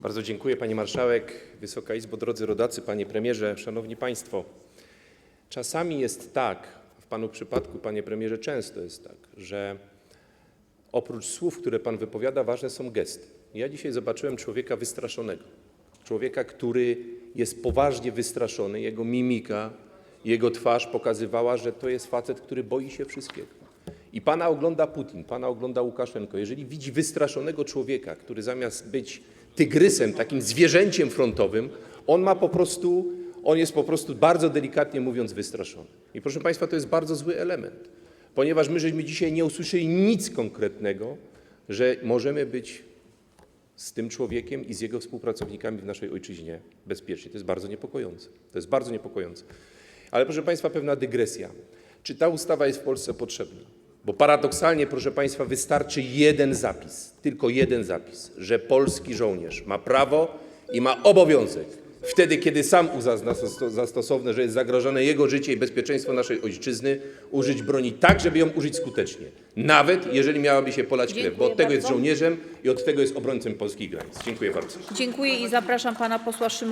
Bardzo dziękuję Pani Marszałek, Wysoka Izbo, drodzy rodacy, Panie Premierze, Szanowni Państwo. Czasami jest tak, w Panu przypadku, Panie Premierze, często jest tak, że oprócz słów, które Pan wypowiada, ważne są gesty. Ja dzisiaj zobaczyłem człowieka wystraszonego. Człowieka, który jest poważnie wystraszony. Jego mimika, jego twarz pokazywała, że to jest facet, który boi się wszystkiego. I Pana ogląda Putin, Pana ogląda Łukaszenko. Jeżeli widzi wystraszonego człowieka, który zamiast być tygrysem, takim zwierzęciem frontowym, on ma po prostu, on jest po prostu bardzo delikatnie mówiąc wystraszony. I proszę Państwa, to jest bardzo zły element, ponieważ my żeśmy dzisiaj nie usłyszeli nic konkretnego, że możemy być z tym człowiekiem i z jego współpracownikami w naszej ojczyźnie bezpiecznie. To jest bardzo niepokojące. To jest bardzo niepokojące. Ale proszę Państwa, pewna dygresja. Czy ta ustawa jest w Polsce potrzebna? Bo paradoksalnie, proszę Państwa, wystarczy jeden zapis, tylko jeden zapis, że polski żołnierz ma prawo i ma obowiązek wtedy, kiedy sam uzna za- stosowne, że jest zagrożone jego życie i bezpieczeństwo naszej ojczyzny, użyć broni tak, żeby ją użyć skutecznie. Nawet jeżeli miałaby się polać krew, bo Dziękuję od tego jest bardzo. żołnierzem i od tego jest obrońcą polskich granic. Dziękuję bardzo. Dziękuję i zapraszam pana posła Szymona.